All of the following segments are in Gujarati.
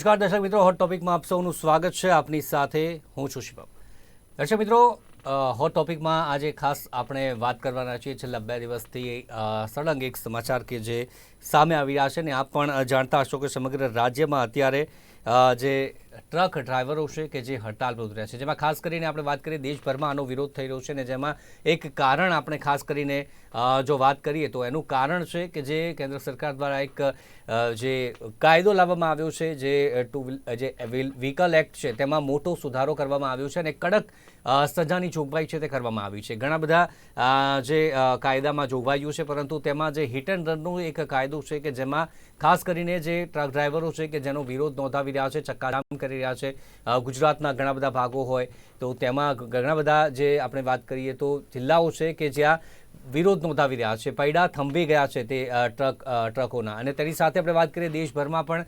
નમસ્કાર, દર્શક મિત્રો હોટ ટોપિકમાં આપ સૌનું સ્વાગત છે. આપની સાથે હું છું શિવમ. દર્શક મિત્રો હોટ ટોપિકમાં આજે ખાસ આપણે વાત કરવાના છીએ. છેલ્લા બે દિવસથી સળંગ એક સમાચાર કે જે સામે આવી રહ્યા છે ને આપ પણ જાણતા હશો કે સમગ્ર રાજ્યમાં અત્યારે જે ટ્રક ડ્રાઈવરો છે કે જે હડતાલ પર ઉતર્યા છે. જેમાં ખાસ કરીને આપણે વાત કરીએ, દેશભરમાં આનો વિરોધ થઈ રહ્યો છે ને જેમાં એક કારણ આપણે ખાસ કરીને જો વાત કરીએ તો એનું કારણ છે કે જે કેન્દ્ર સરકાર દ્વારા એક જે કાયદો લાવવામાં આવ્યો છે, જે ટુ જે વ્હીકલ એક્ટ છે, તેમાં મોટો સુધારો કરવામાં આવ્યો છે અને કડક સજાની જોગવાઈ છે તે કરવામાં આવી છે. ઘણા બધા જે કાયદામાં જોગવાઈઓ છે, પરંતુ તેમાં જે હિટ એન્ડ રનનો એક કાયદો છે કે જેમાં ખાસ કરીને જે ટ્રક ડ્રાઈવરો છે કે જેનો વિરોધ નોંધાવી રહ્યા છે, ચક્કાજામ કરી રહ્યા છે. ગુજરાતના ઘણા બધા ભાગો હોય તો તેમાં ઘણા બધા જે આપણે વાત કરીએ તો જિલ્લાઓ છે કે જ્યાં વિરોધ નોંધાવી રહ્યા છે. પૈડા થંભી ગયા છે તે ટ્રક ટ્રકોના. અને તેની સાથે આપણે વાત કરીએ, દેશભરમાં પણ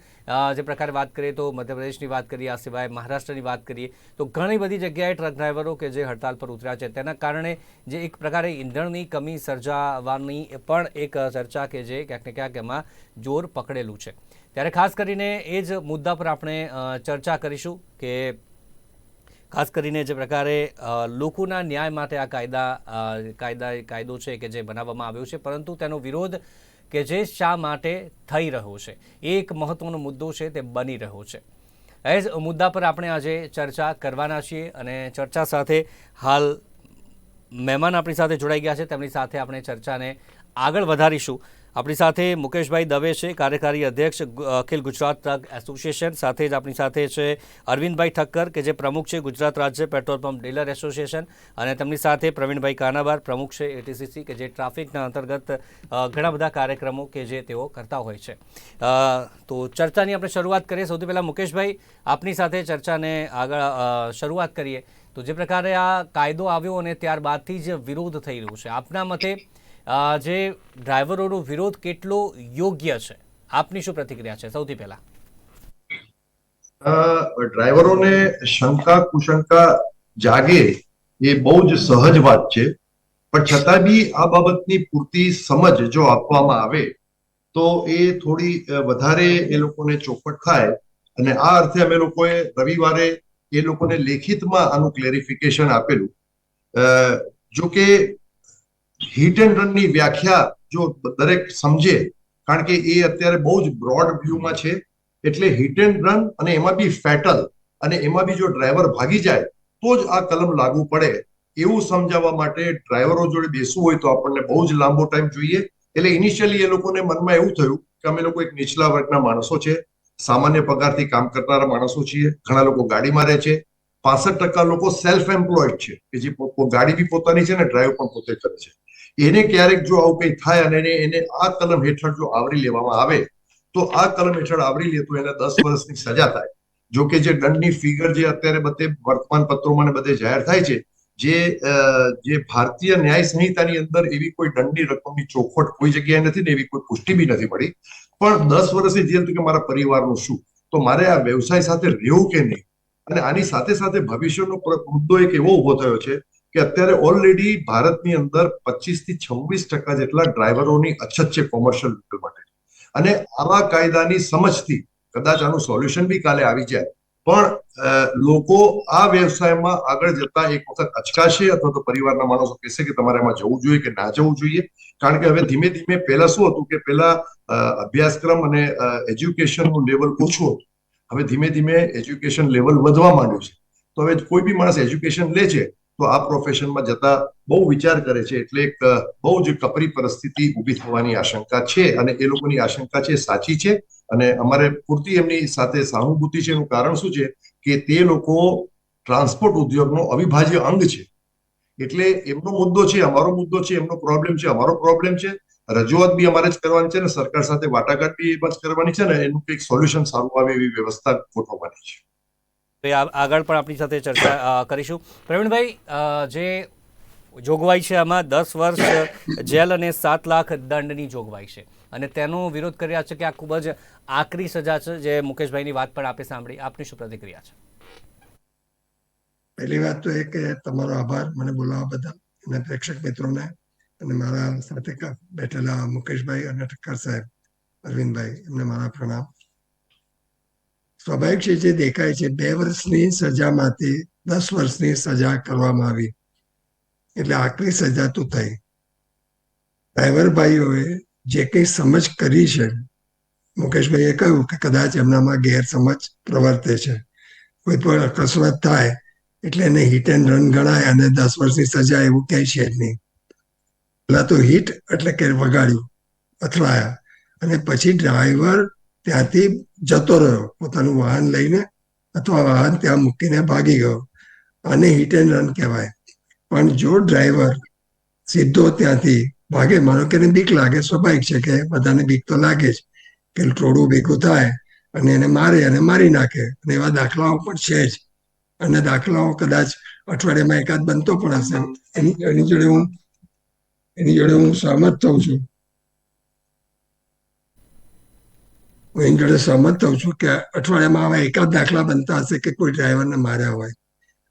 જે પ્રકારે વાત કરીએ તો મધ્યપ્રદેશની વાત કરીએ, આ સિવાય મહારાષ્ટ્રની વાત કરીએ, તો ઘણી બધી જગ્યાએ ટ્રક ડ્રાઈવરો કે જે હડતાલ પર ઉતર્યા છે. તેના કારણે જે એક પ્રકારે ઈંધણની કમી સર્જાવાની પણ એક ચર્ચા કે જે ક્યાંક ને ક્યાંક એમાં જોર પકડેલું છે. ત્યારે ખાસ કરીને એ જ મુદ્દા પર આપણે ચર્ચા કરીશું કે ખાસ કરીને જે પ્રકારે લોકોના ન્યાય માટે આ કાયદા કાયદા, કાયદો છે કે જે બનાવવામાં આવ્યો છે, પરંતુ તેનો વિરોધ કે જે શા માટે થઈ રહ્યો છે, એ એક મહત્વનો મુદ્દો છે, તે બની રહ્યો છે. એ જ મુદ્દા પર આપણે આજે ચર્ચા કરવાના છીએ અને ચર્ચા સાથે હાલ મહેમાન આપણી સાથે જોડાઈ ગયા છે. તેમની સાથે આપણે ચર્ચાને આગળ વધારીશું. આપણી સાથે મુકેશભાઈ દવે છે, કાર્યકારી અધ્યક્ષ અખિલ ગુજરાત ટ્રક એસોસિએશન, સાથે જ આપણી સાથે છે અરવિંદભાઈ ઠક્કર, કે જે પ્રમુખ છે ગુજરાત રાજ્ય પેટ્રોલ પંપ ડીલર એસોસિએશન, અને તેમની સાથે પ્રવીણભાઈ કાનાબાર, પ્રમુખ છે એટીસીસી કે જે ટ્રાફિકના અંતર્ગત ઘણા બધા કાર્યક્રમો કે જે તેઓ કરતા હોય છે. તો ચર્ચાની આપણે શરૂઆત કરીએ. સૌથી પહેલાં મુકેશભાઈ, આપની સાથે ચર્ચાને આગળ શરૂઆત કરીએ. તો જે પ્રકારે આ કાયદો આવ્યો અને ત્યારબાદથી જ વિરોધ થઈ રહ્યો છે. આપના મતે જે ડ્રાઈવરોનો વિરોધ કેટલો યોગ્ય છે? આપની શું પ્રતિક્રિયા છે? સૌથી પહેલા. ડ્રાઈવરોને શંકા, કુશંકા જાગે એ બહુ જ સહજ વાત છે. પણ છતાં બી આ બાબતની પૂરતી સમજ જો આપવામાં આવે, તો એ થોડી વધારે એ લોકોને ચોખવટ થાય અને આ અર્થે અમે લોકોએ રવિવારે એ લોકોને લેખિતમાં આનું ક્લેરિફિકેશન આપેલું. જો કે હિટ એન્ડ રનની વ્યાખ્યા જો દરેક સમજે, કારણ કે એ અત્યારે બહુ જ બ્રોડ વ્યૂમાં છે, એટલે હિટ એન્ડ રન અને એમાં બી ફેટલ અને એમાં બી જો ડ્રાઈવર ભાગી જાય, તો જ આ કલમ લાગુ પડે. એવું સમજાવવા માટે ડ્રાઈવરો જોડે બેસવું હોય તો આપણને બહુ જ લાંબો ટાઈમ જોઈએ. એટલે ઇનિશિયલી એ લોકોને મનમાં એવું થયું કે અમે લોકો એક નીચલા વર્ગના માણસો છે. સામાન્ય પગારથી કામ કરનારા માણસો છીએ. ઘણા લોકો ગાડીમાં રહે છે. પાસઠ ટકા લોકો સેલ્ફ એમ્પ્લોયડ છે, કે જે ગાડી બી પોતાની છે ને ડ્રાઈવ પણ પોતે કરે છે. એને ક્યારેક જો આવું કંઈ થાય અને એને એને આ કલમ હેઠળ જો આવરી લેવામાં આવે, તો આ કલમ હેઠળ આવરી લે તો એને દસ વર્ષની સજા થાય. જો કે જે દંડની ફિગર જે અત્યારે બધે વર્તમાન પત્રોમાં બધે જાહેર થાય છે, જે જે ભારતીય ન્યાય સંહિતાની અંદર એવી કોઈ દંડની રકમની ચોખવટ કોઈ જગ્યાએ નથી ને એવી કોઈ પુષ્ટિ બી નથી મળી. પણ દસ વર્ષની જેલ કે મારા પરિવારનું શું? તો મારે આ વ્યવસાય સાથે રહેવું કે નહીં? અને આની સાથે સાથે ભવિષ્યનો મુદ્દો એક એવો ઊભો થયો છે કે અત્યારે ઓલરેડી ભારતની અંદર પચીસથી છવ્વીસ ટકા જેટલા ડ્રાઈવરોની અછત છે કોમર્શિયલ વ્હીકલ માટે. અને આવા કાયદાની સમજથી કદાચ આનું સોલ્યુશન બી કાલે આવી જાય. પણ લોકો આ વ્યવસાયમાં આગળ જતા એક વખત અચકાશે અથવા તો પરિવારના માણસો કહેશે કે તમારે એમાં જવું જોઈએ કે ના જવું જોઈએ. કારણ કે હવે ધીમે ધીમે પહેલા શું હતું કે પહેલા અભ્યાસક્રમ અને એજ્યુકેશનનું લેવલ ઓછું હતું. હવે ધીમે ધીમે એજ્યુકેશન લેવલ વધવા માંડ્યું છે. તો હવે કોઈ બી માણસ એજ્યુકેશન લે છે તો આ પ્રોફેશનમાં જતા બહુ વિચાર કરે છે એટલે એક બહુ જ કપરી પરિસ્થિતિ ઊભી થવાની આશંકા છે અને એ લોકોની આશંકા છે સાચી છે. અને અમારે પૂરતી એમની સાથે સહાનુભૂતિ છે એનું કારણ શું છે કે તે લોકો ટ્રાન્સપોર્ટ ઉદ્યોગનો અવિભાજ્ય અંગ છે. એટલે એમનો મુદ્દો છે, અમારો મુદ્દો છે, એમનો પ્રોબ્લેમ છે, અમારો પ્રોબ્લેમ છે. રજૂઆત બી અમારે જ કરવાની છે ને સરકાર સાથે વાટાઘાટ બી એમ જ કરવાની છે ને એનું કંઈક સોલ્યુશન સારું આવે એવી વ્યવસ્થા ગોઠવવાની છે. તો એ આગળ પણ આપણી સાથે ચર્ચા કરીશું. પ્રવીણભાઈ જે જોગવાઈ છે આમાં, દસ વર્ષ જેલ અને સાત લાખ દંડની જોગવાઈ છે. અને તેનો વિરોધ કર્યા છે કે આ ખૂબ જ આકરી સજા છે, જે મુકેશભાઈની વાત પણ આપે સાંભળી. આપની શું પ્રતિક્રિયા છે? પહેલી વાત તો એ કે તમારો આભાર મને બોલાવવા બદલ. અને પ્રેક્ષક મિત્રોને અને મારા સાથે બેઠેલા મુકેશભાઈ અને ઠક્કર સાહેબ, અરવિંદભાઈ, એમને મારા પ્રણામ. સ્વાભાવિક છે જે દેખાય છે, બે વર્ષની સજામાંથી દસ વર્ષની સજા કરવામાં આવી. એટલે આકરી સજા તો થઈ. ડ્રાઈવર ભાઈઓએ જે કંઈ સમજ કરી છે, મુકેશભાઈએ કહ્યું કે કદાચ એમનામાં ગેરસમજ પ્રવર્તે છે. કોઈ પણ અકસ્માત થાય, એટલે એને હિટ એન્ડ રન ગણાય અને દસ વર્ષની સજા એવું કહે છે જ નહીં. પહેલા તો હિટ એટલે કે વગાડ્યું, અથડાયા. અને પછી ડ્રાઈવર ત્યાંથી જતો રહ્યો. પોતાનું વાહન લઈને અથવા વાહન ત્યાં મૂકીને ભાગી ગયો. આને હિટ એન્ડ રન કહેવાય. પણ જો ડ્રાઈવર સીધો ત્યાંથી ભાગે, માનો કે બીક લાગે, સ્વાભાવિક છે કે બધાને બીક તો લાગે જ કે ટોળું ભેગું થાય અને એને મારે અને મારી નાખે અને એવા દાખલાઓ પણ છે જ. અને દાખલાઓ કદાચ અઠવાડિયામાં એકાદ બનતો પણ હશે. એની એની જોડે હું એની જોડે હું સહમત થઉં છું. હું જોડે સહમત થઉં છું કે અઠવાડિયામાં આવા એકાદ દાખલા બનતા હશે કે કોઈ ડ્રાઈવરને માર્યા હોય.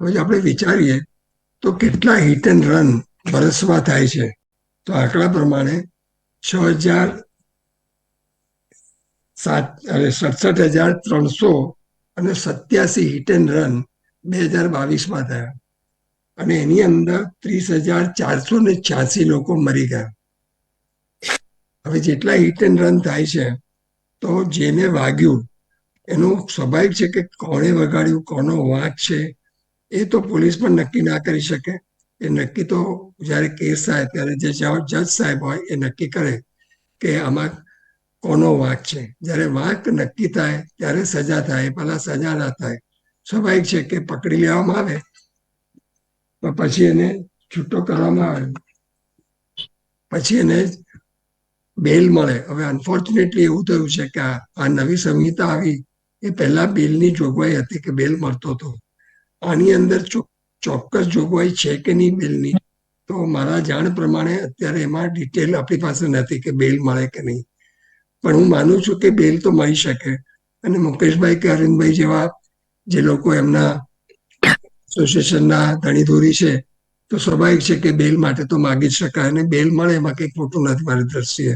હવે આપણે વિચારીએ, તો કેટલા હિટ એન્ડ રન વર્ષમાં થાય છે? તો આંકડા પ્રમાણે છ હજાર સાત અને સડસઠ હજાર ત્રણસો અને સત્યાસી હિટ એન્ડ રન બે હજાર બાવીસમાં થયા. અને એની અંદર ત્રીસ હજાર ચારસો ને છ્યાસી લોકો મરી ગયા. હવે જેટલા હિટ એન્ડ રન થાય છે તો જેને વાગ્યું, એનું સ્વાભાવિક છે કે કોણે વગાડ્યું, કોનો વાંક છે, એ તો પોલીસ પણ નક્કી ના કરી શકે. એ નક્કી તો જ્યારે કેસ થાય ત્યારે જે જજ સાહેબ હોય એ નક્કી કરે કે આમાં કોનો વાંક છે. જ્યારે વાંક નક્કી થાય ત્યારે સજા થાય પેલા સજા ના થાય. સ્વાભાવિક છે કે પકડી લેવામાં આવે પછી એને છૂટો કરવામાં આવે. પછી એને બેલ મળે. હવે અનફોર્ચ્યુનેટલી એવું થયું છે કે આ નવી સંહિતા આવી. એ પહેલા બેલની જોગવાઈ હતી કે બેલ મળતો હતો. આની અંદર ચોક્કસ જોગવાઈ છે કે નહીં બેલની? તો મારા જાણ પ્રમાણે અત્યારે એમાં ડિટેલ આપણી પાસે નથી કે બેલ મળે કે નહીં. પણ હું માનું છું કે બેલ તો મળી શકે. અને મુકેશભાઈ કે અરવિંદભાઈ જેવા જે લોકો એમના એસોસિએશનના ધણીધોરી છે, તો સ્વાભાવિક છે કે બેલ માટે તો માગી શકાય અને બેલ મળે એમાં કંઈ ખોટું નથી મારી દ્રષ્ટિએ.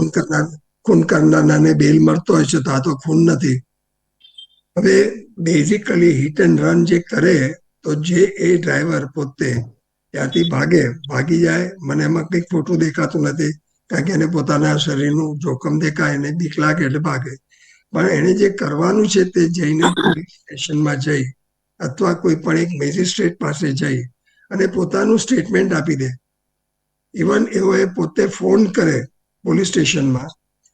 ખૂન કરનાર ખૂન કરનારને બેલ મળતો હોય છે તો આ તો ખૂન નથી. હવે બેઝિકલી હિટ એન્ડ રન જે કરે, તો જે એ ડ્રાઈવર પોતે ત્યાંથી ભાગે, ભાગી જાય, મને એમાં કંઈક ખોટું દેખાતું નથી, કારણ કે એને પોતાના શરીરનું જોખમ દેખાય, એને બીક લાગે એટલે ભાગે. પણ એને જે કરવાનું છે તે જઈને પોલીસ સ્ટેશનમાં જઈ, અથવા કોઈ પણ એક મેજિસ્ટ્રેટ પાસે જઈ અને પોતાનું સ્ટેટમેન્ટ આપી દે. ઇવન એવો એ પોતે ફોન કરે પોલીસ સ્ટેશનમાં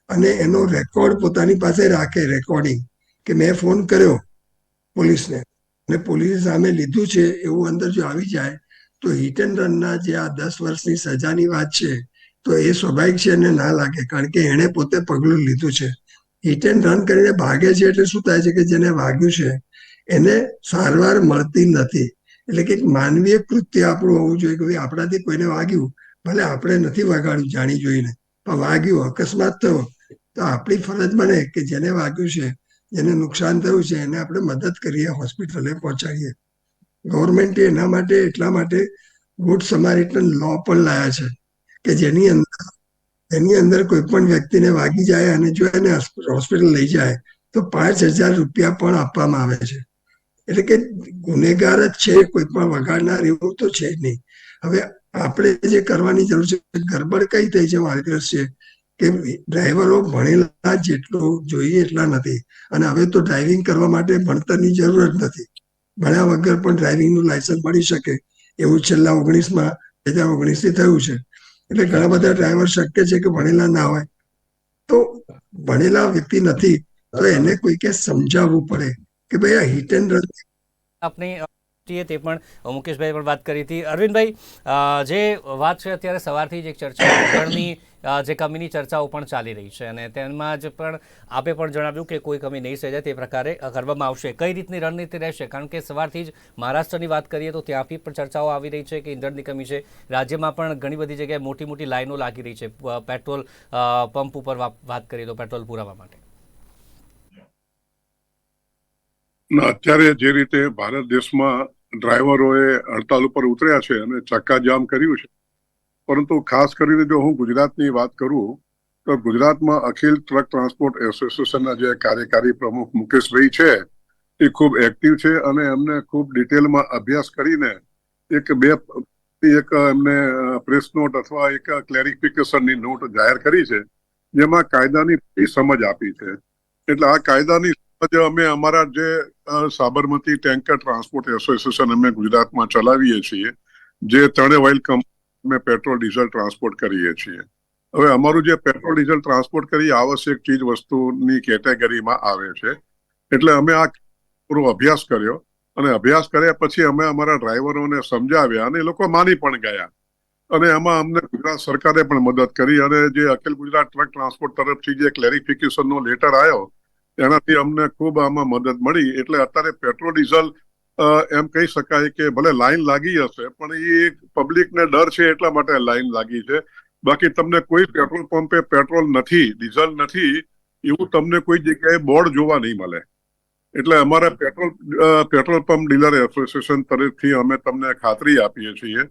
અને એનો રેકોર્ડ પોતાની પાસે રાખે રેકોર્ડિંગ કે મેં ફોન કર્યો પોલીસને. અને પોલીસે સામે લીધું છે, એવું અંદર જો આવી જાય, તો હિટ એન્ડ રનના જે આ દસ વર્ષની સજાની વાત છે, તો એ સ્વાભાવિક છે એને ના લાગે, કારણ કે એણે પોતે પગલું લીધું છે. હિટ એન્ડ રન કરીને ભાગે છે એટલે શું થાય છે કે જેને વાગ્યું છે, એને સારવાર મળતી નથી. એટલે કે એક માનવીય કૃત્ય આપણું હોવું જોઈએ કે આપણાથી કોઈને વાગ્યું, ભલે આપણે નથી વગાડ્યું જાણી જોઈને. પણ વાગ્યું. અકસ્માત થયો. તો આપણી ફરજ બને કે જેને વાગ્યું છે, જેને નુકસાન થયું છે, એને આપણે મદદ કરીએ, હોસ્પિટલે પહોંચાડીએ. ગવર્મેન્ટે એના માટે, એટલા માટે ગુડ સમારિટન લો પણ લાયા છે કે જેની અંદર એની અંદર કોઈ પણ વ્યક્તિને વાગી જાય અને જો એને હોસ્પિટલ લઈ જાય, તો પાંચ હજાર રૂપિયા પણ આપવામાં આવે છે. એટલે કે ગુનેગાર જ છે, કોઈ પણ વગાડનાર એવું તો છે જ નહીં. હવે આપણે જે કરવાની જરૂર છે, ગરબડ કઈ થઈ છે મારી છે, કે ડ્રાઈવરો ભણેલા જેટલું જોઈએ એટલા નથી. અને હવે તો ડ્રાઇવિંગ કરવા માટે ભણતરની જરૂર જ નથી. ભણ્યા વગર પણ ડ્રાઇવિંગનું લાયસન્સ મળી શકે. એવું છેલ્લા ઓગણીસમાં, બે હજાર ઓગણીસથી થયું છે. એટલે ઘણા બધા ડ્રાઈવર શક્ય છે કે ભણેલા ના હોય. તો ભણેલા વ્યક્તિ નથી, તો એને કોઈકે સમજાવવું પડે. કે ભાઈ આ રન આપની તે પણ મુકેશભાઈ પણ વાત કરી હતી. અરવિંદભાઈ જે વાત છે અત્યારે સવારથી જ એક ચર્ચા જે કમીની ચર્ચાઓ પણ ચાલી રહી છે અને તેમાં જ પણ આપે પણ જણાવ્યું કે કોઈ કમી નહીં સર્જાય તે પ્રકારે કરવામાં આવશે. કઈ રીતની રણનીતિ રહેશે? કારણ કે સવારથી જ મહારાષ્ટ્રની વાત કરીએ તો ત્યાંથી પણ ચર્ચાઓ આવી રહી છે કે ઈંધણની કમી છે. રાજ્યમાં પણ ઘણી બધી જગ્યાએ મોટી મોટી લાઈનો લાગી રહી છે. પેટ્રોલ પંપ ઉપર વાત કરીએ તો પેટ્રોલ પુરાવા માટે ના, અત્યારે જે રીતે ભારત દેશમાં ડ્રાઈવરોએ હડતાલ ઉપર ઉતર્યા છે અને ચક્કાજામ કર્યું છે, પરંતુ ખાસ કરીને જો હું ગુજરાતની વાત કરું, તો ગુજરાતમાં અખિલ ટ્રક ટ્રાન્સપોર્ટ એસોસિએશનના જે કાર્યકારી પ્રમુખ મુકેશભાઈ છે, એ ખૂબ એક્ટિવ છે અને એમને ખૂબ ડિટેલમાં અભ્યાસ કરીને એક બે, એક એમને પ્રેસ નોટ અથવા એક ક્લેરિફિકેશનની નોટ જાહેર કરી છે, જેમાં કાયદાની સમજ આપી છે. એટલે આ કાયદાની સમજ અમે અમારા જે સાબરમતી ટેન્કર ટ્રાન્સપોર્ટ એસોસિએશન અમે ગુજરાતમાં ચલાવીએ છીએ, જે ત્રણે oil company petrol, diesel transport કરીએ છીએ. હવે અમારું જે પેટ્રોલ, ડીઝલ ટ્રાન્સપોર્ટ કરી આવશ્યક ચીજ વસ્તુની કેટેગરીમાં આવે છે. એટલે અમે આ પૂરો અભ્યાસ કર્યો અને અભ્યાસ કર્યા પછી અમે અમારા ડ્રાઈવરોને સમજાવ્યા અને એ લોકો માની પણ ગયા. અને એમાં અમને ગુજરાત સરકારે પણ મદદ કરી અને જે અખિલ ગુજરાત ટ્રક ટ્રાન્સપોર્ટ તરફથી જે ક્લેરિફિકેશનનો લેટર આવ્યો એનાથી અમને ખૂબ આમાં મદદ મળી. એટલે અત્યારે પેટ્રોલ, ડીઝલ એમ કહી શકાય કે ભલે લાઈન લાગી હશે, પણ એ પબ્લિકને ડર છે એટલા માટે લાઈન લાગી છે. બાકી તમને કોઈ પેટ્રોલ પંપે પેટ્રોલ નથી, ડીઝલ નથી, એવું તમને કોઈ જગ્યાએ બોર્ડ જોવા નહીં મળે. એટલે અમારા petrol petrol pump dealer association તરફથી અમે તમને ખાતરી આપીએ છીએ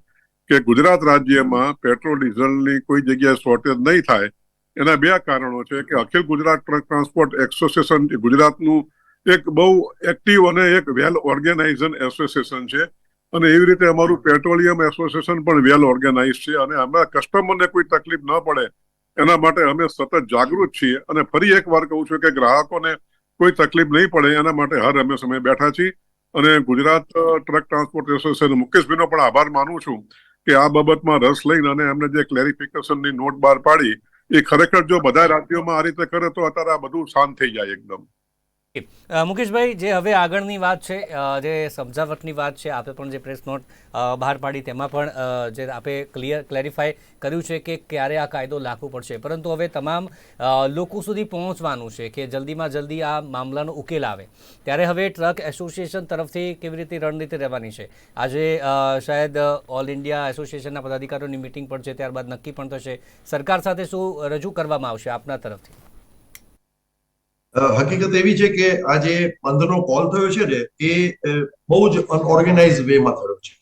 કે ગુજરાત રાજ્યમાં પેટ્રોલ, ડીઝલની કોઈ જગ્યાએ શોર્ટેજ નહીં થાય એના બે કારણો છે કે Akhil Gujarat truck transport association ગુજરાતનું એક બહુ એક્ટિવ અને એક વેલ ઓર્ગેનાઇઝન એસોસિએશન છે. અને એવી રીતે અમારું પેટ્રોલિયમ એસોસિએશન પણ વેલ ઓર્ગેનાઇઝ છે અને અમે કસ્ટમરને કોઈ તકલીફ ન પડે એના માટે અમે સતત જાગૃત છીએ. અને ફરી એક વાર કહું છું કે ગ્રાહકોને કોઈ તકલીફ નહીં પડે એના માટે હર અમે સમય બેઠા છીએ. અને ગુજરાત ટ્રક ટ્રાન્સપોર્ટ એસોસિએશન મુકેશભાઈનો પણ આભાર માનું છું કે આ બાબતમાં રસ લઈને અને એમને જે ક્લેરિફિકેશનની નોટ બહાર પાડી એ ખરેખર જો બધા રાજ્યોમાં આ રીતે કરે તો અત્યારે આ બધું શાંત થઈ જાય એકદમ. મુકેશભાઈ, જે હવે આગળની વાત છે જે સમજાવટની વાત છે, આપે પણ જે પ્રેસ નોટ બહાર પાડી, તેમાં પણ જે આપે ક્લિયર ક્લેરિફાય કર્યું છે કે ક્યારે આ કાયદો લાગુ પડશે. પરંતુ હવે તમામ લોકો સુધી પહોંચવાનું છે કે જલ્દીમાં જલ્દી આ મામલાનો ઉકેલ આવે. ત્યારે હવે ટ્રક એસોસિએશન તરફથી કેવી રીતે રણનીતિ રહેવાની છે? આજે શાયદ ઓલ ઇન્ડિયા એસોસિએશનના પદાધિકારીઓની મિટિંગ પણ છે, ત્યારબાદ નક્કી પણ થશે. સરકાર સાથે શું રજૂ કરવામાં આવશે આપના તરફથી? હકીકત એવી છે કે આ જે બંધનો કોલ થયો છે ને, એ બહુ જ અનઓર્ગેનાઇઝ વેમાં થયો છે.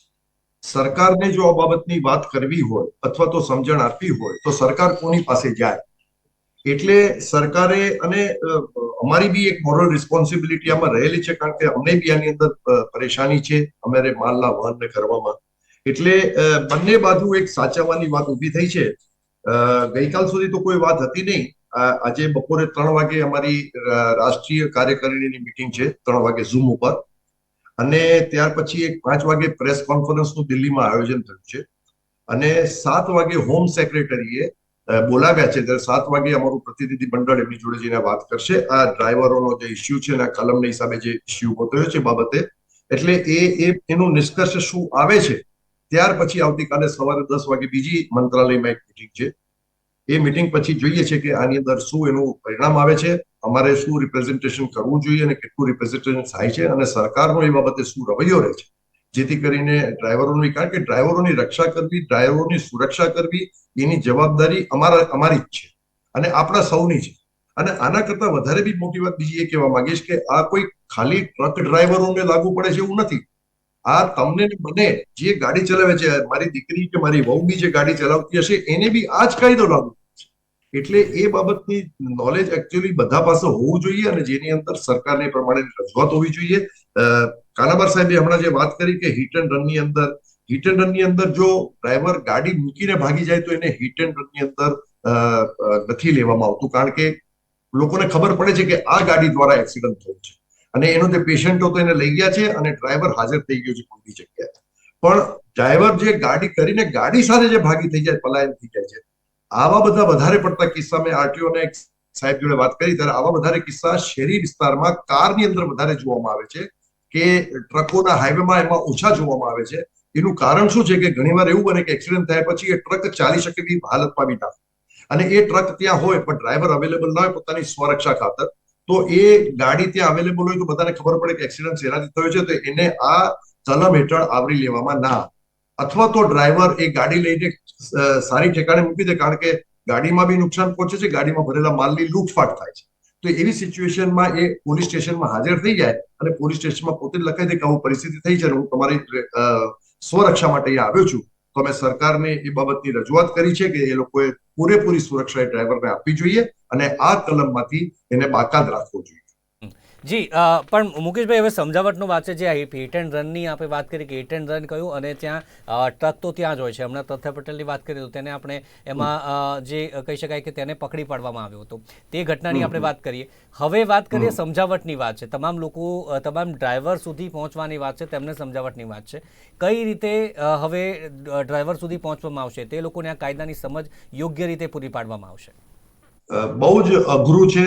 સરકારને જો આ બાબતની વાત કરવી હોય અથવા તો સમજણ આપવી હોય, તો સરકાર કોની પાસે જાય? એટલે સરકારે અને અમારી બી એક મોરલ રિસ્પોન્સિબિલિટી આમાં રહેલી છે, કારણ કે અમને બી આની અંદર પરેશાની છે, અમારે માલના વહનને કરવામાં એટલે બંને બાજુ એક સાચવવાની વાત ઊભી થઈ છે. ગઈકાલ સુધી તો કોઈ વાત હતી નહીં આજે બપોરે ત્રણ વાગે અમારી રાષ્ટ્રીય કાર્યકારિણીની મિટિંગ છે, ત્રણ વાગે ઝૂમ ઉપર. અને ત્યાર પછી એક પાંચ વાગે પ્રેસ કોન્ફરન્સનું દિલ્હીમાં આયોજન થયું છે. અને સાત વાગે હોમ સેક્રેટરીએ બોલાવ્યા છે. ત્યારે સાત વાગે અમારું પ્રતિનિધિ મંડળ એમની જોડે જઈને વાત કરશે. આ ડ્રાઈવરોનો જે ઇસ્યુ છે એના કલમના હિસાબે જે ઇસ્યુ ઊભો થયો છે બાબતે. એટલે એ એ, એનું નિષ્કર્ષ શું આવે છે? ત્યાર પછી આવતીકાલે સવારે દસ વાગે બીજી મંત્રાલયમાં એક મિટિંગ છે. એ મિટિંગ પછી જોઈએ છે કે આની અંદર શું એનું પરિણામ આવે છે, અમારે શું રિપ્રેઝન્ટેશન કરવું જોઈએ અને કેટલું રિપ્રેઝન્ટેશન થાય છે અને સરકારનો એ બાબતે શું રવૈયો રહે છે. જેથી કરીને ડ્રાઈવરોની, કારણ કે ડ્રાઈવરોની રક્ષા કરવી, ડ્રાઈવરોની સુરક્ષા કરવી, એની જવાબદારી અમારા, અમારી જ છે અને આપણા સૌની છે. અને આના કરતા વધારે બી મોટી વાત બીજી એ કહેવા માંગીશ કે આ કોઈ ખાલી ટ્રક ડ્રાઈવરોને લાગુ પડે છે એવું નથી. આ તમને મને જે ગાડી ચલાવે છે, મારી દીકરી કે મારી વહુ બી જે ગાડી ચલાવતી હશે, એને બી આ જ કાયદો લાગુ એટલે એ બાબતની નોલેજ એકચ્યુઅલી બધા પાસે હોવું જોઈએ અને જેની અંદર સરકારને પ્રમાણે રજૂઆત હોવી જોઈએ. કાનાબાર સાહેબે હમણાં જે વાત કરી કે હિટ એન્ડ રનની અંદર હિટ એન્ડ રનની અંદર જો ડ્રાઈવર ગાડી મૂકીને ભાગી જાય તો એને હિટ એન્ડ રનની અંદર નથી લેવામાં આવતું. કારણ કે લોકોને ખબર પડે છે કે આ ગાડી દ્વારા એક્સિડન્ટ થયો છે. અને એનો જે પેશન્ટ હતો એને લઈ ગયા છે અને ડ્રાઈવર હાજર થઈ ગયો છે કોઈ જગ્યાએ. પણ ડ્રાઈવર જે ગાડી કરીને ગાડી સાથે જે ભાગી થઈ જાય, પલાયન થઈ જાય છે. આવા બધા વધારે પડતા કિસ્સા મેં આરટીઓ ને સાહેબ જોડે વાત કરી, ત્યારે આવા વધારે કિસ્સા શહેરી વિસ્તારમાં કારની અંદર વધારે જોવામાં આવે છે કે ટ્રકોના હાઈવેમાં એમાં ઓછા જોવામાં આવે છે. એનું કારણ શું છે કે ઘણીવાર એવું બને કે એક્સિડન્ટ થયા પછી એ ટ્રક ચાલી શકે એવી હાલતમાં બી ના અને એ ટ્રક ત્યાં હોય પણ ડ્રાઈવર અવેલેબલ ના હોય પોતાની સ્વરક્ષા ખાતર. તો એ ગાડી ત્યાં અવેલેબલ હોય તો બધાને ખબર પડે કે એક્સિડન્ટ શેનાથી થયો છે, તો એને આ કલમ હેઠળ આવરી લેવામાં ના અથવા તો ડ્રાઈવર એ ગાડી લઈને સારી ઠેકાણે મૂકી દે, કારણ કે ગાડીમાં બી નુકસાન પહોંચે છે, ગાડીમાં ભરેલા માલની લૂંટફાટ થાય છે. તો એવી સિચ્યુએશનમાં એ પોલીસ સ્ટેશનમાં હાજર થઈ જાય અને પોલીસ સ્ટેશનમાં પોતે લખાઈ દે કે આવું પરિસ્થિતિ થઈ છે હું તમારી સ્વરક્ષા માટે આવ્યો છું. તો અમે સરકારને એ બાબતની રજૂઆત કરી છે કે એ લોકોએ પૂરેપૂરી સુરક્ષા એ ડ્રાઈવરને આપવી જોઈએ. અને આ કલમમાંથી એને બાકાત રાખવો જોઈએ. જી પણ મુકેશભાઈ હવે સમજાવટનું વાત છે જે હિટ એન્ડ રનની આપણે વાત કરી કે હિટ એન્ડ રન કયું અને ત્યાં ટ્રક તો ત્યાં જ હોય છે. હમણાં તથ્ય પટેલની વાત કરી તો તેને આપણે એમાં જે કહી શકાય કે તેને પકડી પાડવામાં આવ્યો હતો. તે ઘટનાની આપણે વાત કરીએ. હવે વાત કરીએ સમજાવટની વાત છે. તમામ લોકો તમામ ડ્રાઈવર સુધી પહોંચવાની વાત છે તેમને સમજાવટની વાત છે. કઈ રીતે હવે ડ્રાઈવર સુધી પહોંચવામાં આવશે? તે લોકોને આ કાયદાની સમજ યોગ્ય રીતે પૂરી પાડવામાં આવશે. બહુ જ અઘરું છે.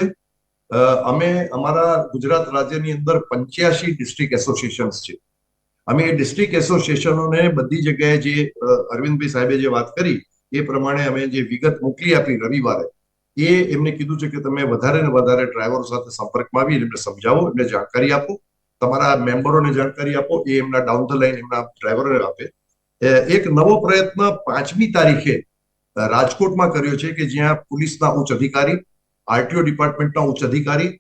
અમે અમારા ગુજરાત રાજ્યની અંદર પંચ્યાસી ડિસ્ટ્રિક્ટ એસોસિએશન્સ છે. અમે એ ડિસ્ટ્રિક્ટ એસોસિએશનોને બધી જગ્યાએ જે અરવિંદભાઈ સાહેબે જે વાત કરી, એ પ્રમાણે અમે જે વિગત મોકલી આપી રવિવારે, એ એમને કીધું છે કે તમે વધારે ને વધારે ડ્રાઈવરો સાથે સંપર્કમાં આવી એમને સમજાવો, એમને જાણકારી આપો. તમારા મેમ્બરોને જાણકારી આપો, એ એમના ડાઉન ધ લાઈન એમના ડ્રાઈવરોને આપે. એક નવો પ્રયત્ન પાંચમી તારીખે રાજકોટમાં કર્યો છે કે જ્યાં પોલીસના ઉચ્ચ અધિકારી, આરટીઓ ડિપાર્ટમેન્ટના ઉચ્ચ અધિકારી,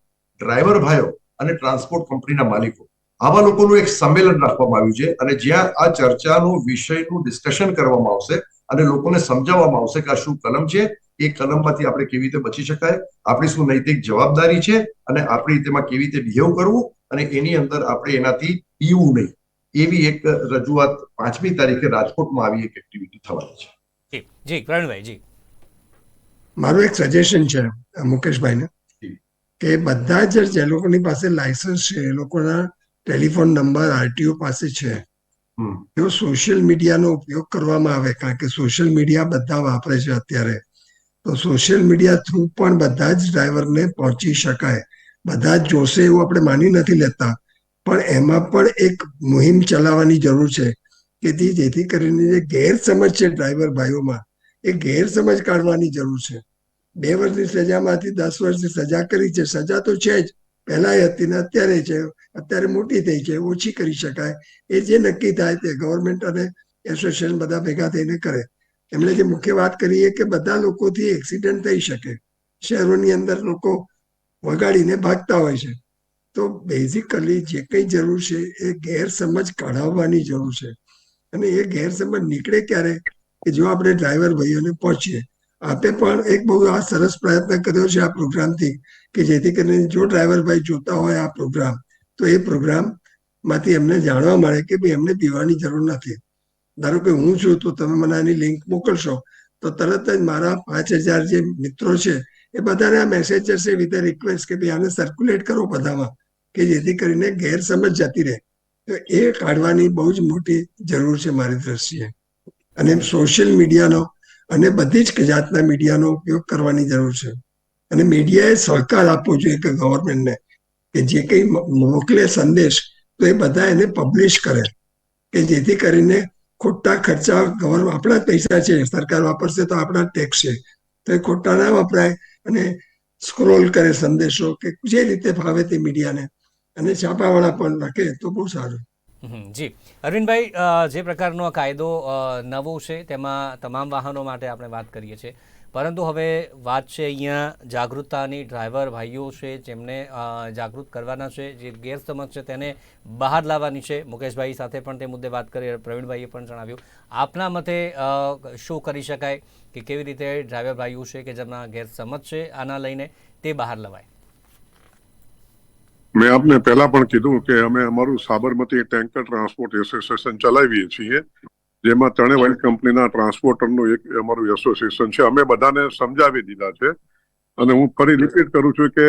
ડ્રાઈવર ભાઈઓ અને ટ્રાન્સપોર્ટ કંપનીના માલિકો. આવા લોકોનું એક સંમેલન રાખવામાં આવ્યું છે અને જ્યાં આ ચર્ચાનું વિષયનું ડિસ્કશન કરવામાં આવશે અને લોકોને સમજાવવામાં આવશે કે આ શું કલમ છે, એ કલમમાંથી આપણે કેવી રીતે બચી શકાય, આપણી શું નૈતિક જવાબદારી છે અને આપણી તેમાં કેવી રીતે બિહેવ કરવું અને એની અંદર આપણે એનાથી પીવું નહીં. એવી એક રજૂઆત પાંચમી તારીખે રાજકોટમાં આવી એક એક્ટિવિટી થવાની છે. જી જી પ્રવીણભાઈ જી. મારું એક સજેશન છે મુકેશભાઈ મુકેશભાઈને કે બધા જ જે લોકોની પાસે લાયસન્સ છે એ લોકોના ટેલિફોન નંબર આરટીઓ પાસે છે જો સોશિયલ મીડિયાનો ઉપયોગ કરવામાં આવે કારણ કે સોશિયલ મીડિયા બધા વાપરે છે અત્યારે. તો સોશિયલ મીડિયા થ્રુ પણ બધા જ ડ્રાઈવરને પહોંચી શકાય. બધા જ જોશે એવું આપણે માની નથી લેતા. પણ એમાં પણ એક મુહિમ ચલાવવાની જરૂર છે. જે- જેથી કરીને જે ગેરસમજ છે ડ્રાઈવર ભાઈઓમાં, એ ગેરસમજ કાઢવાની જરૂર છે. બે વર્ષની સજામાંથી દસ વર્ષની સજા કરી છે. સજા તો છે જ. પહેલા હતી ને અત્યારે છે. અત્યારે મોટી થઈ છે. ઓછી કરી શકાય. એ જે નક્કી થાય તે ગવર્મેન્ટ અને એસોસિએશન બધા ભેગા થઈને કરે. એમણે જે મુખ્ય વાત કરી એ કે બધા લોકોથી એક્સિડન્ટ થઈ શકે. શહેરોની અંદર લોકો વગાડીને ભાગતા હોય છે. તો બેઝિકલી જે કંઈ જરૂર છે એ ગેરસમજ કાઢાવવાની જરૂર છે. અને એ ગેરસમજ નીકળે ક્યારે કે જો આપણે ડ્રાઈવર ભાઈઓને પહોંચીએ? આપે પણ એક બહુ આ સરસ પ્રયત્ન કર્યો છે આ પ્રોગ્રામથી કે જેથી કરીને જો ડ્રાઈવર ભાઈ જોતા હોય આ પ્રોગ્રામ, તો એ પ્રોગ્રામમાંથી એમને જાણવા મળે કે ભાઈ એમને પીવાની જરૂર નથી. ધારો કે હું છું, તો તમે મને આની લિંક મોકલશો, તો તરત જ મારા પાંચ હજાર જે મિત્રો છે, એ બધાને આ મેસેજ જશે વિથ રિક્વેસ્ટ કે ભાઈ આને સર્ક્યુલેટ કરો બધામાં, કે જેથી કરીને ગેરસમજ જતી રહે. તો એ કાઢવાની બહુ જ મોટી જરૂર છે મારી દ્રષ્ટિએ. અને સોશિયલ મીડિયાનો અને બધી જ જાતના મીડિયાનો ઉપયોગ કરવાની જરૂર છે. અને મીડિયાએ સહકાર આપવો જોઈએ કે ગવર્મેન્ટને કે જે કંઈ મોકલે સંદેશ, તો એ બધા એને પબ્લિશ કરે. કે જેથી કરીને ખોટા ખર્ચા ગવર્મેન્ટ આપણા પૈસા છે, સરકાર વાપરશે તો આપણા ટેક્સ છે. તો એ ખોટા ના વપરાય અને સ્ક્રોલ કરે સંદેશો કે જે રીતે ફાવે તે મીડિયાને અને છાપાવાળા પણ લખે તો બહુ સારું. જી. અરવિંદભાઈ જે પ્રકારનો કાયદો નવો છે, તેમાં તમામ વાહનો માટે આપણે વાત કરીએ છીએ. પરંતુ હવે વાત છે અહીંયા જાગૃતતાની. ડ્રાઈવર ભાઈઓ છે, જેમને જાગૃત કરવાના છે, જે ગેરસમજ છે, તેને બહાર લાવવાની છે. મુકેશભાઈ સાથે પણ તે મુદ્દે વાત કરી, પ્રવીણભાઈએ પણ જણાવ્યું. આપના મતે શું કરી શકાય? કે કેવી રીતે ડ્રાઈવર ભાઈઓ છે, કે જેમના ગેરસમજ છે, આના લઈને તે બહાર લવાય? મેં આપને પહેલા પણ કીધું કે અમે અમારું સાબરમતી ટેન્કર ટ્રાન્સપોર્ટ એસોસિએશન ચલાવીએ છીએ. જેમાં ત્રણેય વાઇલ કંપનીના ટ્રાન્સપોર્ટરનું એક અમારું એસોસિએશન છે. અમે બધાને સમજાવી દીધા છે. અને હું ફરી રિપીટ કરું છું કે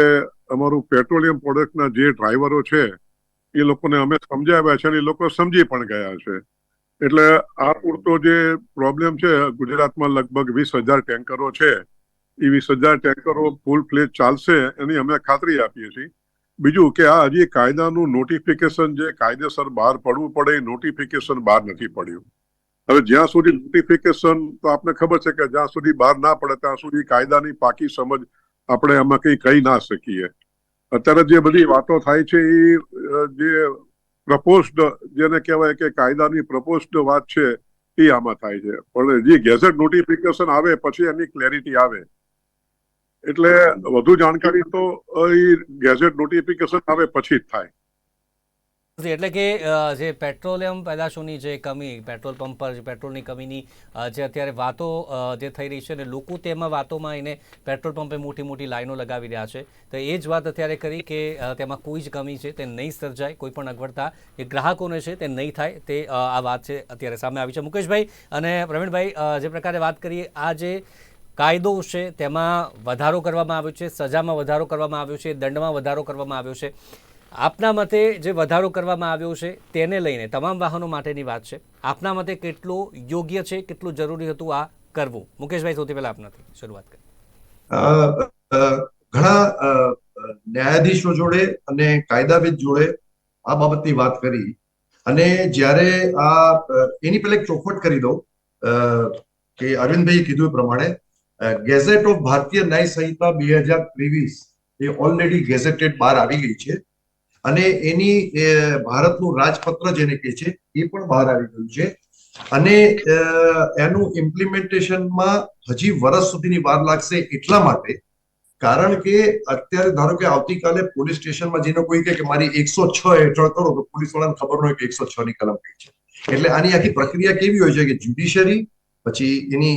અમારું પેટ્રોલિયમ પ્રોડક્ટના જે ડ્રાઈવરો છે, એ લોકોને અમે સમજાવ્યા છે અને એ લોકો સમજી પણ ગયા છે. એટલે આ પૂરતો જે પ્રોબ્લેમ છે, ગુજરાતમાં લગભગ વીસ હજાર ટેન્કરો છે. એ વીસ હજાર ટેન્કરો ફૂલ ફ્લેજ ચાલશે એની અમે ખાતરી આપીએ છીએ. બીજું કે આ હજી કાયદાનું નોટિફિકેશન જે કાયદેસર બહાર પડવું પડે એ નોટિફિકેશન બહાર નથી પડ્યું. હવે જ્યાં સુધી નોટિફિકેશન તો આપને ખબર છે કે જ્યાં સુધી બહાર ના પડે, ત્યાં સુધી કાયદાની પાકી સમજ આપણે આમાં કઈ કહી ના શકીએ. અત્યારે જે બધી વાતો થાય છે એ જે પ્રપોઝડ જેને કહેવાય કે કાયદાની પ્રપોઝડ વાત છે, એ આમાં થાય છે. પણ જે ગેઝેટ નોટિફિકેશન આવે, પછી એની ક્લેરિટી આવે. એટલે વધુ જાણકારી તો ગેઝેટ નોટિફિકેશન આવે પછી જ થાય. એટલે કે જે પેટ્રોલિયમ પેદાશોની જે કમી, પેટ્રોલ પંપ પર જે પેટ્રોલની કમીની જે અત્યારે વાતો જે થઈ રહી છે અને લોકો તેમાં વાતોમાં એને પેટ્રોલ પંપે મોટી મોટી લાઈનો લગાવી રહ્યા છે, તો એ જ વાત અત્યારે કરી કે તેમાં કોઈ જ કમી છે, તે નહીં સર્જાય, કોઈ પણ અગવડતા એ ગ્રાહકોને છે, તે નહીં થાય, તે આ વાત છે અત્યારે સામે આવી છે. મુકેશભાઈ અને પ્રવીણભાઈ જે પ્રકારે વાત કરીએ, આ જે કાયદો છે, તેમાં વધારો કરવામાં આવ્યો છે, સજામાં વધારો કરવામાં આવ્યો છે, દંડમાં વધારો કરવામાં આવ્યો છે. આપના મતે જે વધારો કરવામાં આવ્યો છે, તેને લઈને તમામ વાહનો માટેની વાત છે. આપના મતે કેટલું યોગ્ય છે, કેટલું જરૂરી હતું આ કરવું? મુકેશભાઈ, સૌથી પહેલા આપનાથી શરૂઆત કરી ઘણા ન્યાયાધીશો જોડે અને કાયદાવિદ જોડે આ બાબતની વાત કરી. અને જ્યારે આ એની પહેલા ચોખવટ કરી દઉં કે અરવિંદભાઈએ કીધું એ પ્રમાણે ગેઝેટ ઓફ ભારતીય ન્યાય સંહિતા બે હજાર ત્રેવીસ એ ઓલરેડી ગેઝેટેડ બહાર આવી ગઈ છે. અને એની ભારતનું રાજપત્ર જેને કહે છે, એ પણ બહાર આવી ગયું છે. અને એનું ઇમ્પ્લિમેન્ટેશનમાં હજી વર્ષ સુધીની વાર લાગશે એટલા માટે, કારણ કે અત્યારે ધારો કે આવતીકાલે પોલીસ સ્ટેશનમાં જેનો કોઈ કે મારી એકસો છ હેઠળ કરો, તો પોલીસ વાળાને ખબર ન હોય કે એકસો છ ની કલમ કઈ છે. એટલે આની આખી પ્રક્રિયા કેવી હોય છે કે જ્યુડિશરી પછી એની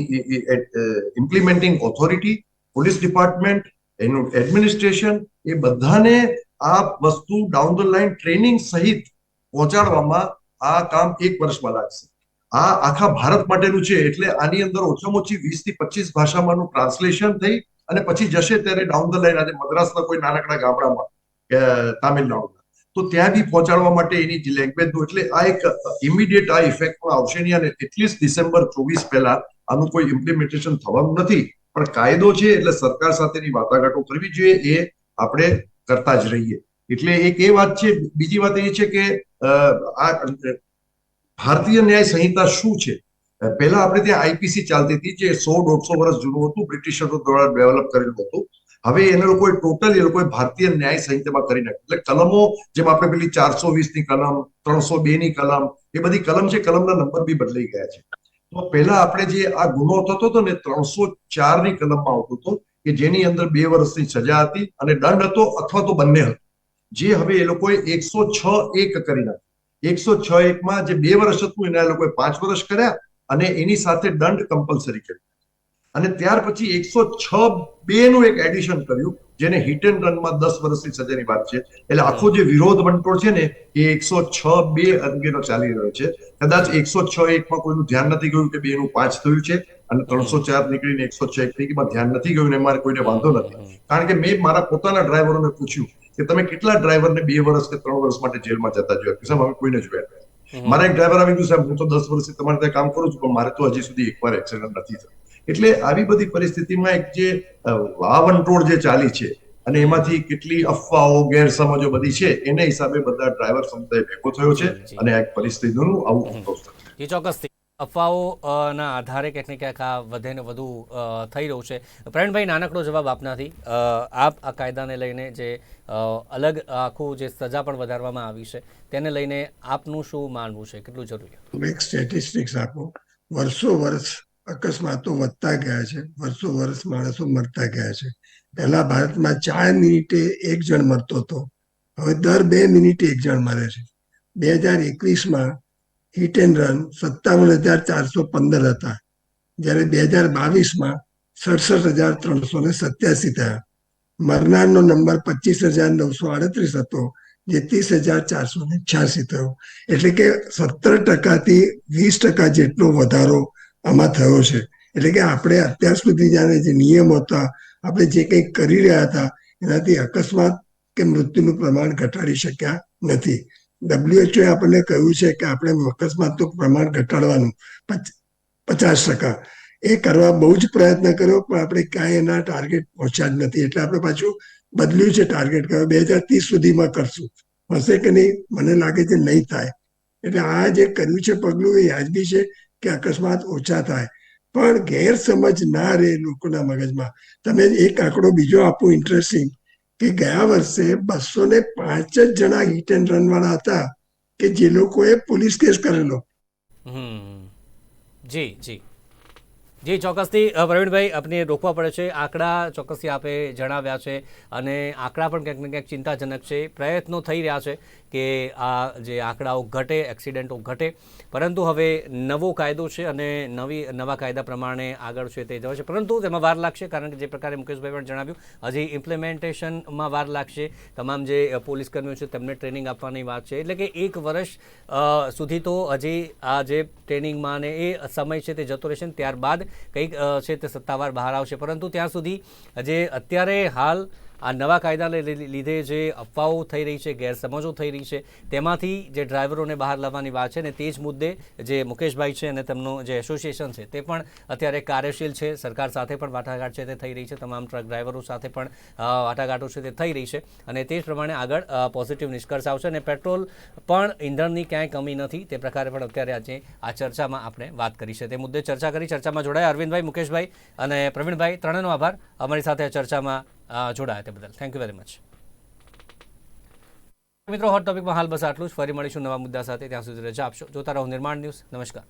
ઇમ્પ્લિમેન્ટિંગ ઓથોરિટી પોલીસ ડિપાર્ટમેન્ટ એનું એડમિનિસ્ટ્રેશન એ બધાને આ વસ્તુ ડાઉન ધ લાઈન ટ્રેનિંગ સહિત પહોંચાડવામાં આ કામ એક વર્ષમાં લાગશે. આ આખા ભારત માટેનું છે એટલે આની અંદર ઓછામાં ઓછી વીસથી પચીસ ભાષામાંનું ટ્રાન્સલેશન થઈ અને પછી જશે ત્યારે ડાઉન ધ લાઈન આજે મદ્રાસના કોઈ નાનકડા ગામડામાં, કે, તામિલનાડુના. તો ત્યાં બી પહોંચાડવા માટે એની જે લેંગ્વેજનું એટલે આ એક ઇમિડિયેટ આ ઇફેક્ટમાં આવશે નહીં. અને એટલીસ્ટ ડિસેમ્બર ચોવીસ પહેલા આનું કોઈ ઇમ્પ્લિમેન્ટેશન થવાનું નથી. પણ કાયદો છે એટલે સરકાર સાથેની વાટાઘાટો કરવી જોઈએ. એ આપણે કરતા જ રહીએ. એટલે એક એ વાત છે. બીજી વાત એ છે કે આ ભારતીય ન્યાય સંહિતા શું છે? પહેલા આપણે ત્યાં આઈપીસી ચાલતી હતી જે સો દોઢસો વર્ષ જૂનું હતું. બ્રિટિશરો દ્વારા ડેવલપ કરેલું હતું. હવે એને લોકોએ ટોટલ એ લોકોએ ભારતીય ન્યાય સંહિતામાં કરી નાખ્યું. એટલે કલમો જેમ આપણે પેલી ચારસો વીસની કલમ, ત્રણસો બે ની કલમ, એ બધી કલમ છે, કલમના નંબર બી બદલાઈ ગયા છે. તો પહેલા આપણે જે આ ગુનો થતો હતો ને, ત્રણસો ચારની કલમમાં આવતો હતો, કે જેની અંદર બે વર્ષની સજા હતી અને દંડ હતો અથવા તો બંને હતો. જે હવે એ લોકોએ એકસો છ એક કરી નાખ્યું. એકસો છ એકમાં જે બે વર્ષ હતું, એના લોકોએ પાંચ વર્ષ કર્યા અને એની સાથે દંડ કમ્પલસરી કર્યો. અને ત્યાર પછી એકસો છ બે નું એક એડિશન કર્યું જેને હિટ એન્ડ રનમાં દસ વર્ષની સજાની વાત છે. એટલે આખો જે વિરોધ વંટોળ છે ને એ એકસો છ બે અંગેનો ચાલી રહ્યો છે. કદાચ એકસો છ એકમાં કોઈનું ધ્યાન નથી ગયું કે બે નું પાંચ થયું છે અને ત્રણસો ચાર નીકળીને એકસો છ એક નીકળીમાં ધ્યાન નથી ગયું ને મારે કોઈને વાંધો નથી. કારણ કે મેં મારા પોતાના ડ્રાઈવરોને પૂછ્યું કે તમે કેટલા ડ્રાઈવરને બે વર્ષ કે ત્રણ વર્ષ માટે જેલમાં જતા જોયા? કે સાહેબ અમે કોઈને જોયા. મારા એક ડ્રાઈવર આવી ગયું સાહેબ હું તો દસ વર્ષથી તમારે ત્યાં કામ કરું છું પણ મારે તો હજી સુધી એકવાર એક્સિડન્ટ નથી થયો. એટલે આવી બધી પરિસ્થિતિમાં એક જે વાવંટોળ જે ચાલી છે અને એમાંથી કેટલી અફવાઓ ગેરસમજો બધી છે એને હિસાબે બધા ડ્રાઈવર સમુદાય ભેગો થયો છે અને આ એક પરિસ્થિતિનું આવું ઉદ્ભવ થયું એ ચોક્કસથી અફવાઓ ના આધારે ક્યાંક ને ક્યાંક આ વધે ને વધુ અ, થઈ રહ્યું છે. પ્રવીણભાઈ નાનકડો જવાબ આપનાથી આપ આ કાયદાને લઈને જે અલગ આખું જે સજા પણ વધારવામાં આવી છે તેને લઈને આપનું શું માનવું છે? કેટલું જરૂરી? એક સ્ટેટિસ્ટિક્સ આપો. વર્ષો વર્ષ અકસ્માતો વધતા ગયા છે. વર્ષો વર્ષ માણસો મરતા ગયા છે. પહેલા ભારતમાં ચાર મિનિટે એક જણ મરતો હતો. હવે દર બે મિનિટે એક જણ મરે છે. બે હજાર એકવીસમાં હિટ એન્ડ રન સત્તાવન હજાર ચારસો પંદર હતા. જ્યારે બે હજાર બાવીસમાં સડસઠ હજાર ત્રણસો ને સત્યાસી થયા. મરનારનો નંબર પચીસ હજાર નવસો આડત્રીસ હતો, જે ત્રીસ હજાર ચારસો ને છ્યાસી થયો. એટલે કે સત્તર ટકાથી વીસ ટકા જેટલો વધારો આમાં થયો છે. એટલે કે આપણે અત્યાર સુધી જાણે જે નિયમો હતા, આપણે જે કંઈક કરી રહ્યા હતા, એનાથી અકસ્માત કે મૃત્યુનું પ્રમાણ ઘટાડી શક્યા નથી. ડબ્લ્યુએચઓએ આપણને કહ્યું છે કે આપણે અકસ્માતનું પ્રમાણ ઘટાડવાનું પચાસ ટકા. એ કરવા બહુ જ પ્રયત્ન કર્યો, પણ આપણે ક્યાંય એના ટાર્ગેટ પહોંચ્યા જ નથી. એટલે આપણે પાછું બદલ્યું છે ટાર્ગેટ કરવા બે હજાર ત્રીસ સુધીમાં કરશું. હશે કે નહીં? મને લાગે છે નહીં થાય. એટલે આ જે કર્યું છે પગલું એ વ્યાજબી છે. કે અકસ્માત ઓછા થાય. પણ ગેરસમજ ના રહે લોકોના મગજમાં. તમે એક આંકડો બીજો આપો ઇન્ટરેસ્ટિંગ કે ગયા વર્ષે બસો ને પાંચ જ જણા હિટ એન્ડ રન વાળા હતા કે જે લોકોએ પોલીસ કેસ કરેલો. જી જી. જી, ચોક્કસથી પ્રવીણભાઈ, આપને રોકવા પડે છે. આંકડા ચોક્કસથી આપે જણાવ્યા છે અને આંકડા પણ ક્યાંક ને ક્યાંક ચિંતાજનક છે. પ્રયત્નો થઈ રહ્યા છે. કે આ જે આંકડાઓ ઘટે, એક્સિડન્ટો ઘટે. પરંતુ હવે નવો કાયદો છે અને નવી, નવા કાયદા પ્રમાણે આગળ છે તે જવાશે પરંતુ તેમાં વાર લાગશે કારણ કે જે પ્રકારે મુકેશભાઈ પણ જણાવ્યું, હજી ઇમ્પ્લિમેન્ટેશનમાં વાર લાગશે. તમામ જે પોલીસ કર્મીઓ છે તેમને ટ્રેનિંગ આપવાની વાત છે. એટલે કે એક વર્ષ સુધી તો હજી આ જે ટ્રેનિંગમાં ને એ સમય છે તે જતો રહેશે ત્યારબાદ કંઈક છે તે સત્તાવાર બહાર આવશે. પરંતુ ત્યાં સુધી જે અત્યારે હાલ આ નવા કાયદાને લીધે જે અફવાઓ થઈ રહી છે, ગેરસમજો થઈ રહી છે, તેમાંથી જે ડ્રાઈવરોને બહાર લાવવાની વાત છે ને તે જ મુદ્દે જે મુકેશભાઈ છે અને તેમનું જે એસોસિએશન છે તે પણ અત્યારે કાર્યશીલ છે. સરકાર સાથે પણ વાટાઘાટ છે તે થઈ રહી છે. તમામ ટ્રક ડ્રાઈવરો સાથે પણ વાટાઘાટો છે તે થઈ રહી છે અને તે જ પ્રમાણે આગળ પોઝિટિવ નિષ્કર્ષ આવશે અને પેટ્રોલ પણ ઇંધણની ક્યાંય કમી નથી તે પ્રકારે પણ અત્યારે આજે આ ચર્ચામાં આપણે વાત કરી છે. તે મુદ્દે ચર્ચા કરી. ચર્ચામાં જોડાયા અરવિંદભાઈ, મુકેશભાઈ અને પ્રવીણભાઈ. ત્રણેયનો આભાર. અમારી સાથે ચર્ચામાં જોડાયા તે બદલ. થેન્ક યુ વેરી મચ મિત્રો હોટ ટોપિકમાં હાલ બસ આટલું જ. ફરી મળીશું નવા મુદ્દા સાથે. ત્યાં સુધી રજા આપશો. જોતા રહો નિર્માણ ન્યૂઝ. નમસ્કાર.